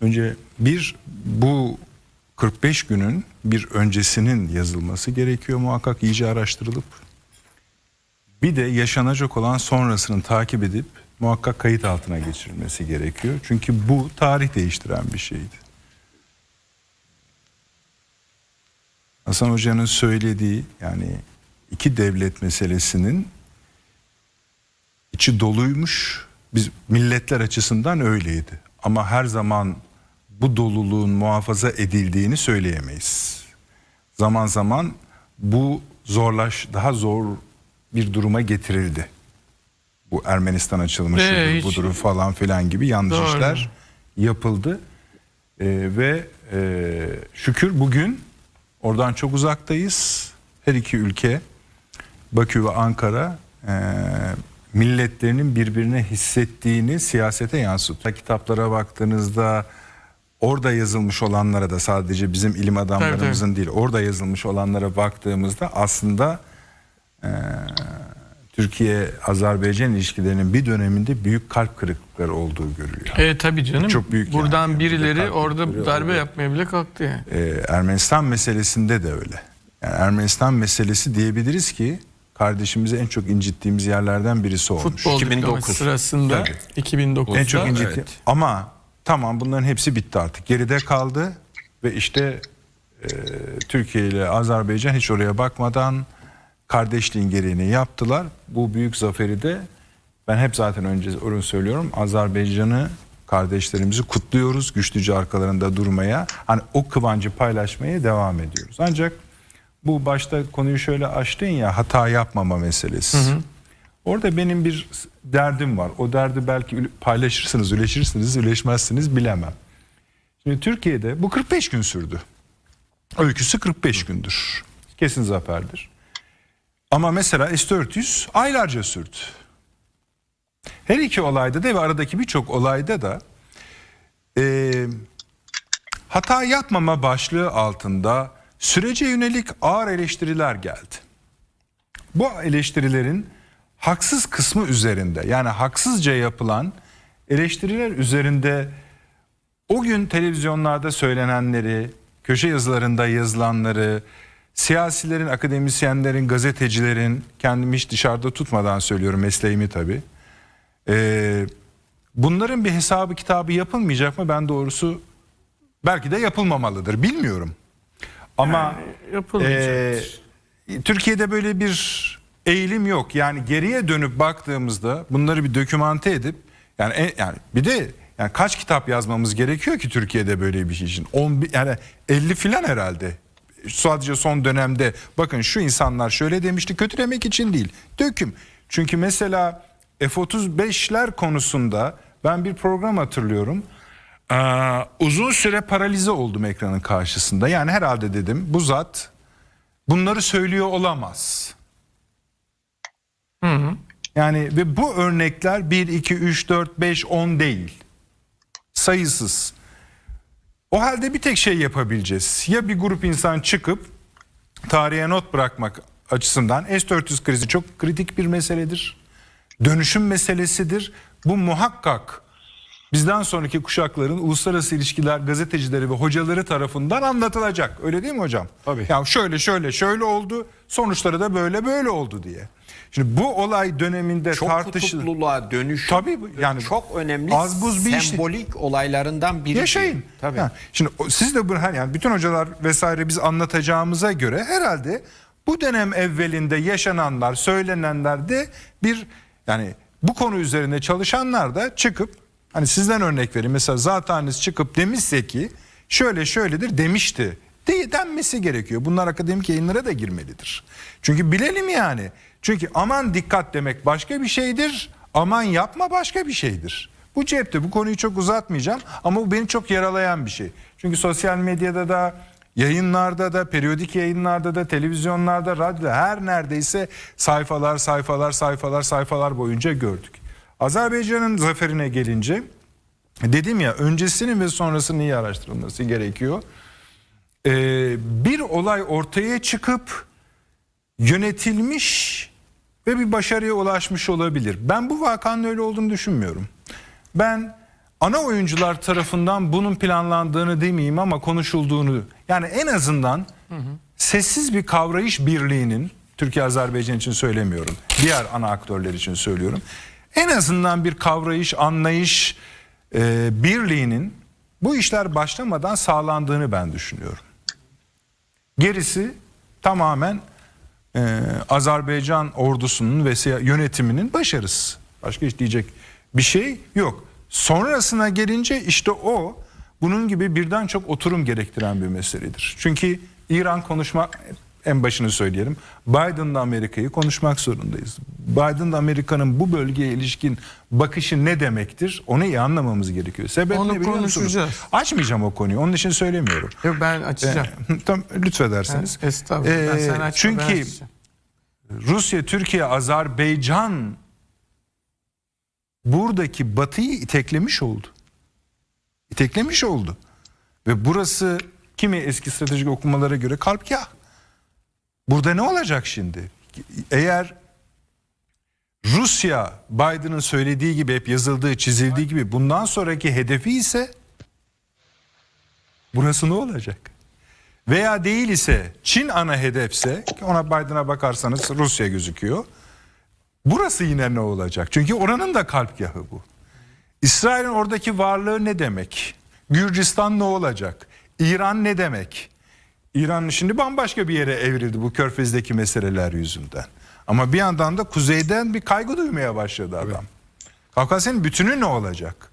Önce bir bu 45 günün bir öncesinin yazılması gerekiyor muhakkak iyice araştırılıp. Bir de yaşanacak olan sonrasını takip edip muhakkak kayıt altına geçirilmesi gerekiyor. Çünkü bu tarih değiştiren bir şeydi. Hasan Hoca'nın söylediği yani iki devlet meselesinin içi doluymuş. Biz milletler açısından öyleydi. Ama her zaman bu doluluğun muhafaza edildiğini söyleyemeyiz. Zaman zaman bu zorlaş daha zor bir duruma getirildi. Bu Ermenistan açılmışı, Ee, hiç- budur falan filan gibi yanlış Doğru. işler yapıldı. Ee, ve e, şükür bugün oradan çok uzaktayız. Her iki ülke Bakü ve Ankara e, milletlerinin birbirine hissettiğini siyasete yansıtıyor. Kitaplara baktığınızda orada yazılmış olanlara da sadece bizim ilim adamlarımızın değil orada yazılmış olanlara baktığımızda aslında e, Türkiye-Azerbaycan ilişkilerinin bir döneminde büyük kalp kırıklıkları olduğu görülüyor. E tabii canım. Çok büyük yani. Buradan Yani birileri bir de orada darbe duruyor. yapmaya bile kalktı yani. Ee, Ermenistan meselesinde de öyle. Yani Ermenistan meselesi diyebiliriz ki kardeşimizi en çok incittiğimiz yerlerden birisi olmuş. Futbol 2009. diplomasisi sırasında Tabii. 2009'da En çok incitti. evet. Ama tamam bunların hepsi bitti artık. Geride kaldı ve işte e, Türkiye ile Azerbaycan hiç oraya bakmadan kardeşliğin gereğini yaptılar. Bu büyük zaferi de ben hep zaten önce onu söylüyorum. Azerbaycan'ı kardeşlerimizi kutluyoruz. Güçlüce arkalarında durmaya. Hani o kıvancı paylaşmaya devam ediyoruz. Ancak bu başta konuyu şöyle açtın ya hata yapmama meselesi. Orada benim bir derdim var. O derdi belki paylaşırsınız, üleşirsiniz, üleşmezsiniz bilemem. Şimdi Türkiye'de bu 45 gün sürdü. Öyküsü 45 gündür. Kesin zaferdir. Ama mesela S-400 aylarca sürdü. Her iki olayda da ve aradaki birçok olayda da eee, hata yapmama başlığı altında sürece yönelik ağır eleştiriler geldi. Bu eleştirilerin haksız kısmı üzerinde yani haksızca yapılan eleştiriler üzerinde o gün televizyonlarda söylenenleri, köşe yazılarında yazılanları, siyasilerin, akademisyenlerin, gazetecilerin, kendimi hiç dışarıda tutmadan söylüyorum mesleğimi tabii. Ee, bunların bir hesabı kitabı yapılmayacak mı? Ben doğrusu belki de yapılmamalıdır bilmiyorum. Ama yapılmayacaktır. ee, Türkiye'de böyle bir eğilim yok. Yani geriye dönüp baktığımızda bunları bir dokümante edip yani en- yani bir de yani kaç kitap yazmamız gerekiyor ki Türkiye'de böyle bir şey için? 10 bi- yani 50 filan herhalde. Sadece son dönemde bakın şu insanlar şöyle demişti kötülemek için değil. Döküm. Çünkü mesela F-35'ler konusunda ben bir program hatırlıyorum. Ee, uzun süre paralize oldum ekranın karşısında. Yani herhalde dedim bu zat bunları söylüyor olamaz. Yani ve bu örnekler 1, 2, 3, 4, 5, 10 değil. Sayısız. O halde bir tek şey yapabileceğiz. Ya bir grup insan çıkıp tarihe not bırakmak açısından S-400 krizi çok kritik bir meseledir. Dönüşüm meselesidir. Bu muhakkak bizden sonraki kuşakların uluslararası ilişkiler gazetecileri ve hocaları tarafından anlatılacak. Öyle değil mi hocam? Tabii. Ya şöyle şöyle şöyle oldu. Sonuçları da böyle böyle oldu diye. Şimdi bu olay döneminde Çok tartışılır. kutupluluğa dönüşüm Tabii yani çok önemli az buz bir sembolik olaylarından biri. Yaşayın. Tabii. Ha, şimdi siz de bu hani yani bütün hocalar vesaire biz anlatacağımıza göre herhalde bu dönem evvelinde yaşananlar, söylenenler de bir yani bu konu üzerine çalışanlar da çıkıp hani sizden örnek vereyim mesela zateniz çıkıp demişse ki şöyle şöyledir demişti diye denmesi gerekiyor. Bunlar akademik yayınlara da girmelidir. Çünkü bilelim yani. Çünkü aman dikkat demek başka bir şeydir. Aman yapma başka bir şeydir. Bu cepte bu konuyu çok uzatmayacağım ama bu beni çok yaralayan bir şey. Çünkü sosyal medyada da yayınlarda da periyodik yayınlarda da televizyonlarda radyoda her neredeyse sayfalar sayfalar sayfalar sayfalar boyunca gördük. Azerbaycan'ın zaferine gelince dedim ya öncesinin ve sonrasının iyi araştırılması gerekiyor. Ee, bir olay ortaya çıkıp yönetilmiş ve bir başarıya ulaşmış olabilir. Ben bu vakanın öyle olduğunu düşünmüyorum. Ben ana oyuncular tarafından bunun planlandığını demeyeyim ama konuşulduğunu yani en azından sessiz bir kavrayış birliğinin Türkiye Azerbaycan için söylemiyorum. Diğer ana aktörler için söylüyorum. En azından bir kavrayış, anlayış e, birliğinin bu işler başlamadan sağlandığını ben düşünüyorum. Gerisi tamamen e, Azerbaycan ordusunun ve yönetiminin başarısı. Başka hiç diyecek bir şey yok. Sonrasına gelince işte o bunun gibi birden çok oturum gerektiren bir meseledir. Çünkü İran konuşmak en başını söyleyelim. Biden'la Amerika'yı konuşmak zorundayız. Biden'la Amerika'nın bu bölgeye ilişkin bakışı ne demektir? Onu iyi anlamamız gerekiyor. Sebep Onu ne biliyor musunuz? konuşacağız. Açmayacağım o konuyu. Onun için söylemiyorum. Yok ben açacağım. Tam lütfederseniz. Ha, estağfurullah. Ben Ee, sen açma, ben çünkü açacağım. Rusya, Türkiye, Azerbaycan buradaki batıyı iteklemiş oldu. İteklemiş oldu. Ve burası kimi eski stratejik okumalara göre kalpkah. Burada ne olacak şimdi? Eğer Rusya Biden'ın söylediği gibi hep yazıldığı çizildiği gibi bundan sonraki hedefi ise burası ne olacak? Veya değil ise Çin ana hedefse ona Biden'a bakarsanız Rusya gözüküyor. Burası yine ne olacak? Çünkü oranın da kalpgahı bu. İsrail'in oradaki varlığı ne demek? Gürcistan ne olacak? İran ne demek? İran şimdi bambaşka bir yere evrildi bu körfezdeki meseleler yüzünden. Ama bir yandan da kuzeyden bir kaygı duymaya başladı adam. Kafkasya'nın bütünü ne olacak?